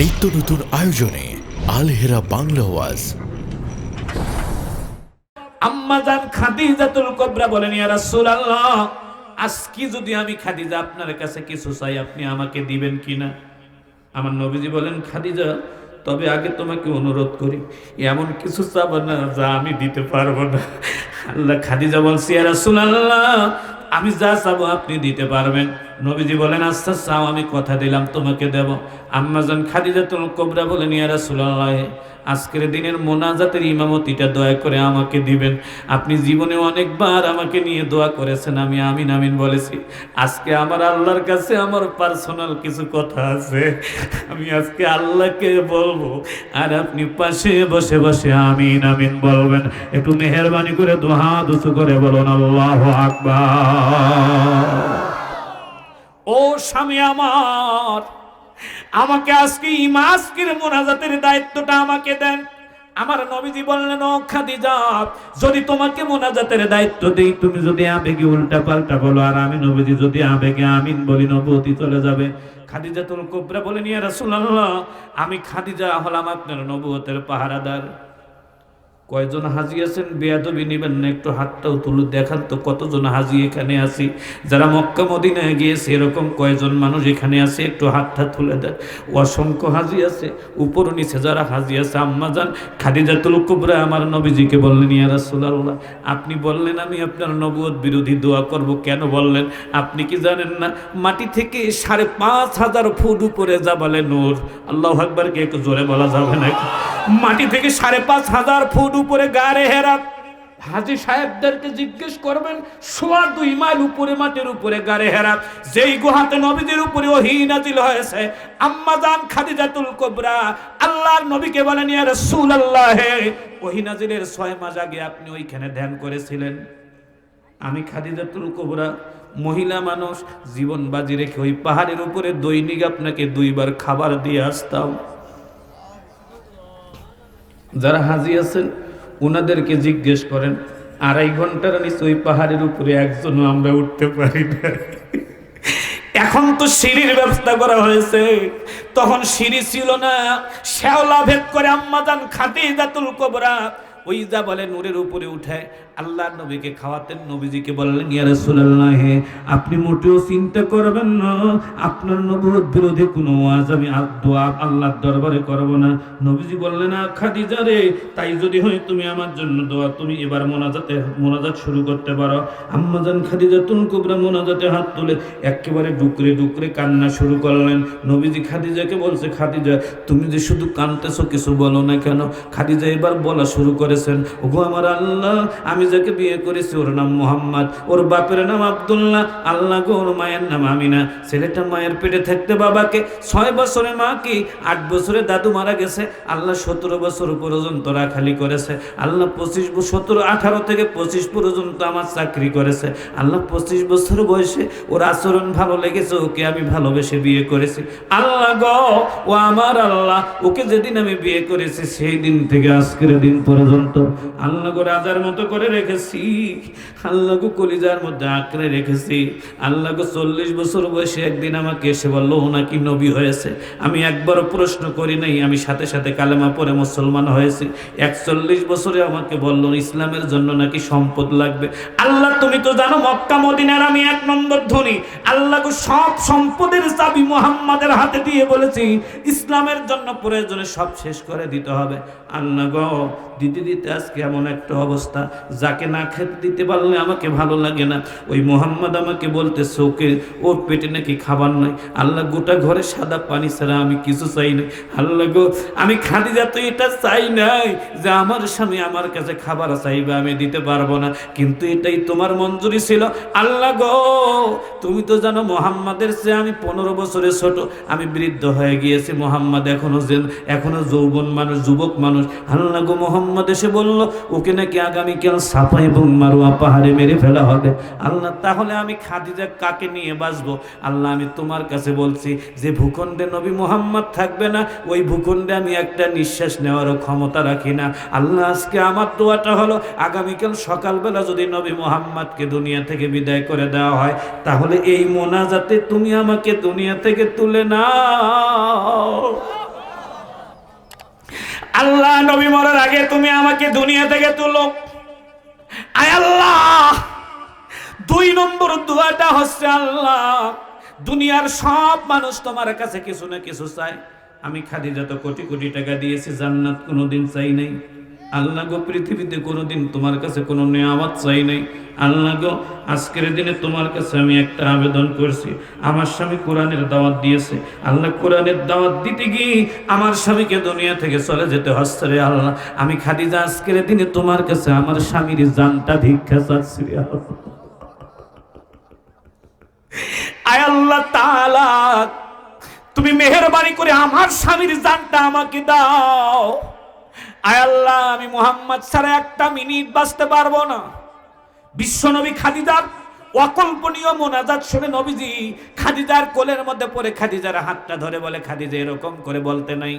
নিত্য নতুন আয়োজনে আলহেরা বাংলা ওয়াজ। আম্মা জান খাদিজাতুল কুবরা বলেন, ইয়া রাসূলুল্লাহ, আজকে যদি আমি খাদিজা আপনার কাছে কিছু চাই, আপনি আমাকে দিবেন কিনা আমার নবীজি বলেন, খাদিজা, তবে আগে তোমাকে অনুরোধ করি, এমন কিছু চাবো না যা আমি দিতে পারব না। আল্লাহ খাদিজা বলছি, ইয়া রাসূলুল্লাহ, আমি যা চাবো আপনি দিতে পারবেন। নবীজি বলেন আচ্ছা চাও, আমি কথা দিলাম, তোমাকে দেব। আম্মাজান খাদিজাতুল কোবরা বলেন, ইয়া রাসূলুল্লাহ, আজকের দিনের মোনাজাতের ইমামতিটা দয়া করে আমাকে দিবেন। আপনি জীবনে অনেকবার আমাকে নিয়ে দোয়া করেছেন, আমি আমিন আমিন বলেছি। আজকে আমার আল্লাহর কাছে আমার পার্সোনাল কিছু কথা আছে। আমি আজকে আল্লাহকে বলব, আর আপনি পাশে বসে বসে আমিন আমিন বলবেন। একটু মেহরবানি করে দোহা দুসু করে বলুন, আল্লাহ আকবার। স্বামী আমার। আমাকে আজকে ইমাসকির মোনাজাতের দায়িত্বটা আমাকে দেন। আমার নবীজি বললেন, ও খাদিজা, যদি তোমাকে মোনাজাতের দায়িত্ব দেই, তুমি যদি আবেগে উল্টা পাল্টা বলো, আর আমি নবীজি যদি আবেগে আমিন বলি নবতী চলে যাবে। খাদিজা তুল কোবরা বলেন ইয়া রাসূলুল্লাহ, আমি খাদিজা হলাম আপনার নবুয়তের পাহারাদার। কয়জন হাজি আছেন? বেয়াদবি নিবেন না, একটু হাতটাও তুলে দেখান তো, কতজন হাজি এখানে আছি? যারা মক্কা, মদিনায় গিয়েছে, এরকম কয়জন মানুষ এখানে আছে? একটু হাতটা তুলে দেন। অসংখ্য হাজি আছে, উপর নিচে যারা হাজি আছে, আম্মা যান, খাদিজাতুল কুবরা আমার নবীজিকে বললেন, ইয়া রাসূলুল্লাহ, আপনি বললেন আমি আপনার নবুয়ত বিরোধী দোয়া করব, কেন বললেন? আপনি কি জানেন না? মাটি থেকে সাড়ে পাঁচ হাজার ফুট উপরে যাবালে নূর। আল্লাহ আকবরকে একটু জোরে বলা যাবে না মাটি থেকে সাড়ে পাঁচ হাজার ফুট উপরে গাড়ে হেরাত হাজি সাহেবদেরকে জিজ্ঞেস করবেন, সোয়া দুই মাইল উপরে মাটির উপরে গাড়ে হেরাত যেই গুহাতে নবীদের উপরে ওহি নাজিল হয়েছে, আম্মা জান খাদিজাতুল কোবরা, আল্লাহর নবীকে বলেন, ইয়া রাসূলুল্লাহ হে নাজিলের ছয় মাস আগে আপনি ওইখানে ধ্যান করেছিলেন। আমি খাদিজাতুল কোবরা, মহিলা মানুষ, জীবন বাজি রেখে ওই পাহাড়ের উপরে দৈনিক আপনাকে দুইবার খাবার দিয়ে আসতাম। যারা হাজি আছেন ওনাদেরকে জিজ্ঞেস করেন, আড়াই ঘণ্টার নিচে ওই পাহাড়ের উপরে একজনও আমরা উঠতে পারি না। এখন তো সিঁড়ির ব্যবস্থা করা হয়েছে। তখন সিঁড়ি ছিল না। শ্যাওলা ভেদ করে আম্মাদান খাতি দাতুল কবরা ওই যা বলে নূরের উপরে উঠায়, আল্লাহ নবীকে খাওয়াতেন, নবীজিকে বললেন, ইয়া রাসূলুল্লাহ, আপনি মোটেও চিন্তা করবেন না, আপনার নবুয়ত বিরোধী কোনো ওয়াজ আমি দোয়া আল্লাহর দরবারে করব না। নবীজি বললেন আ খাদিজা রে, তাই যদি হয় তুমি আমার জন্য দোয়া, তুমি এবার মোনাজাতে, মোনাজাত শুরু করতে পারো। আম্মাজান খাদিজা তুল কুবরা মোনাজাতে হাত তুলে একেবারে ডুকরে ডুকরে কান্না শুরু করলেন। নবীজি খাদিজাকে বলছে, খাদিজা, তুমি যে শুধু কানতেছো, কিছু বলো না কেন? খাদিজা এবার বলা শুরু করেছেন ওগো আমার আল্লাহ, আমি যাকে বিয়ে করেছি ওর নাম মোহাম্মদ, ওর বাপের নাম আব্দুল্লাহ, আল্লাহ গো, ওর মায়ের নাম আমিনা। ছেলেটা মায়ের পেটে থাকতে বাবাকে ছয় বছরে মা কি, আট বছরে দাদু মারা গেছে, আল্লাহ সতেরো বছর পর্যন্ত রাখালি করেছে, আল্লাহ পঁচিশ সতেরো, আঠারো থেকে পঁচিশ পর্যন্ত আমার চাকরি করেছে, আল্লাহ পঁচিশ বছর বয়সে ওর আচরণ ভালো লেগেছে, ওকে আমি ভালোবেসে বিয়ে করেছি। আল্লাহ গো, ও আমার আল্লাহ, ওকে যেদিন আমি বিয়ে করেছি, সেই দিন থেকে আজকের দিন পর্যন্ত আল্লাহ গো রাজার মতো করে রেখেছি আল্লাহ গো কলিজার মধ্যে আঁকড়ে রেখেছি। আল্লাহ গো চল্লিশ বছর বয়সে একদিন আমাকে এসে বলল, ও নাকি নবী হয়েছে? আমি একবারও প্রশ্ন করি নাই, আমি সাথে সাথে কালেমা পরে মুসলমান হয়েছি। একচল্লিশ বছরে আমাকে বলল, ইসলামের জন্য নাকি সম্পদ লাগবে? আল্লাহ, তুমি তো জানো, মক্কা, মদিনার আমি এক নম্বর ধনী। আল্লাহ গো সব সম্পদের চাবি মোহাম্মদের হাতে দিয়ে বলেছি, ইসলামের জন্য প্রয়োজনে সব শেষ করে দিতে হবে। আল্লাহ গো, দিতে দিতে, আজকে এমন একটা অবস্থা। যাকে না খেতে দিতে পারলে আমাকে ভালো লাগে না। ওই মোহাম্মদ আমাকে বলতেছে ওকে ওর পেটে নাকি খাবার নাই। আল্লাহ গোটা ঘরে সাদা পানি ছাড়া আমি কিছু চাই নাই। আল্লাহ গো, আমি খাদি তো এটা চাই নাই যে আমার স্বামী আমার কাছে খাবার চাইবে, আমি দিতে পারব না। কিন্তু এটাই তোমার মঞ্জুরি ছিল। আল্লাহ গো, তুমি তো জানো মোহাম্মদের চেয়ে আমি পনেরো বছরের ছোট। আমি বৃদ্ধ হয়ে গিয়েছি, মোহাম্মদ এখনও এখনও যৌবন মানুষ, যুবক মানুষ। আল্লাহ গো মোহাম্মদ এসে বলল, ওকে নাকি আগামীকাল সাফা এবং মারুয়া পাহাড়ে মেরে ফেলা হবে? আল্লাহ, তাহলে আমি খাদিজা কাকে নিয়ে বাঁচবো? আল্লাহ, আমি তোমার কাছে বলছি, যে ভূখণ্ডে নবী মোহাম্মদ থাকবে না, ওই ভূখণ্ডে আমি একটা নিঃশ্বাস নেওয়ারও ক্ষমতা রাখি না। আল্লাহ, আজকে আমার দোয়াটা হলো, আগামীকাল সকালবেলা যদি নবী মোহাম্মদকে দুনিয়া থেকে বিদায় করে দেওয়া হয়, তাহলে এই মোনাজাতে তুমি আমাকে দুনিয়া থেকে তুলে নাও। আল্লাহ, নবী মরার আগে তুমি আমাকে দুনিয়া থেকে তুলো। আয় আল্লাহ, দুই নম্বর দোয়াটা হচ্ছে আল্লাহ, দুনিয়ার সব মানুষ তোমার কাছে কিছু না কিছু চায়। আমি খাদিজা তো কোটি কোটি টাকা দিয়েছি, জান্নাত কোনোদিন চাই নাই। আল্লাহ গো, পৃথিবীতে কোনোদিন তোমার কাছে কোনো নেয়ামত চাই নাই। আল্লাহ গো, আজকের দিনে তোমার কাছে আমি একটা আবেদন করছি। আমার স্বামী কোরআনের দাওয়াত দিয়েছে। আল্লাহ কোরআনের দাওয়াত দিতে গিয়ে আমার স্বামীকে দুনিয়া থেকে চলে যেতে হচ্ছে রে আল্লাহ। আমি খাদিজা, আজকের দিনে তোমার কাছে আমার স্বামীর জানটা ভিক্ষা চাচ্ছি রে আল্লাহ। আয় আল্লাহ তুমি মেহেরবানি করে আমার স্বামীর জানটা আমাকে দাও। আয় আল্লাহ, আমি মোহাম্মদ ছাড়া একটা মিনিট বাঁচতে পারব না। বিশ্বনবী খাদিজার অকল্পনীয় মোনাজাত শুনে নবীজি খাদিজার কোলের মধ্যে পরে খাদিজার হাতটা ধরে বলে, খাদিজা, এরকম করে বলতে নাই।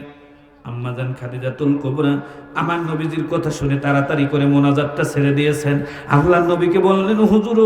আম্মাজান খাদিজা তুল কবরা, আমার নবীজির কথা শুনে তাড়াতাড়ি করে মোনাজাতটা ছেড়ে দিয়েছেন। আল্লাহ নবীকে বললেন, হুজুর,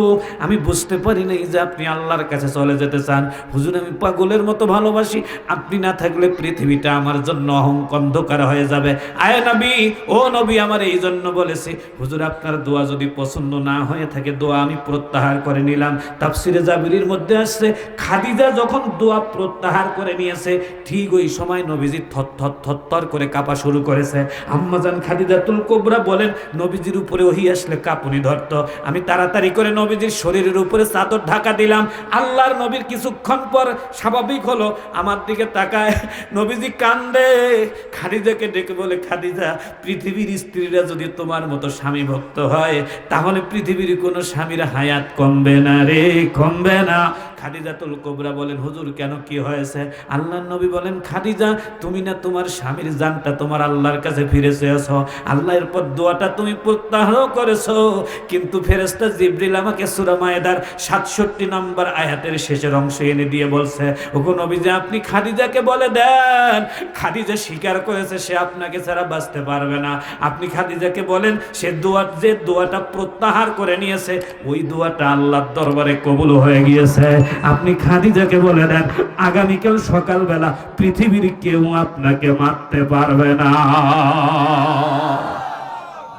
আমি বুঝতে পারি নাই যে আপনি আল্লাহর কাছে চলে যেতে চান। হুজুর, আমি পাগলের মতো ভালোবাসি। আপনি না থাকলে পৃথিবীটা আমার জন্য অহংক অন্ধকার হয়ে যাবে। আয় নবী, ও নবী, আমার এই জন্য বলেছি। হুজুর, আপনার দোয়া যদি পছন্দ না হয়ে থাকে, দোয়া আমি প্রত্যাহার করে নিলাম। তাফসিরে জাবিরির মধ্যে আসছে, খাদিজা যখন দোয়া প্রত্যাহার করে নিয়েছে, ঠিক ওই সময় নবীজি থর থর থর করে কাঁপা শুরু করেছে। আম্মাজান খাদিজাতুল কোবরা বলেন, নবীজির উপরে ওহি আসলে কাঁপুনি ধরত। আমি তাড়াতাড়ি করে নবীজির শরীরের উপরে চাদর ঢাকা দিলাম। আল্লাহর নবীর কিছুক্ষণ পর স্বাভাবিক হলো, আমার দিকে তাকায়, নবীজি কান্দে। খাদিজাকে ডেকে বলে, খাদিজা, পৃথিবীর স্ত্রীরা যদি তোমার মতো স্বামী ভক্ত হয়, তাহলে পৃথিবীর কোনো স্বামীর হায়াত কমবে না রে, কমবে না। খাদিজাতুল কোবরা বলেন, হুজুর, কেন কি হয়েছে? আল্লাহর নবী বলেন, খাদিজা, তুমি না তোমার স্বামীর জানটা তোমার আল্লাহর কাছে ফিরে চেয়েছ। আল্লাহর পর দোয়াটা তুমি প্রত্যাহার করেছ। কিন্তু ফেরেস্তা জিব্রিল আমাকে সূরা মায়েদার সাতষট্টি নম্বর আয়াতের শেষের অংশ এনে দিয়ে বলছে, ওগো নবীজি, আপনি খাদিজাকে বলে দেন। খাদিজা স্বীকার করেছে, সে আপনাকে ছাড়া বাঁচতে পারবে না। আপনি খাদিজাকে বলেন, সে দোয়া, যে দোয়াটা প্রত্যাহার করে নিয়েছে, ওই দোয়াটা আল্লাহর দরবারে কবুল হয়ে গিয়েছে। আপনি খাদিজাকে বলে দেন আগামীকাল সকালবেলা পৃথিবীর কেউ আপনাকে মারতে পারবে না।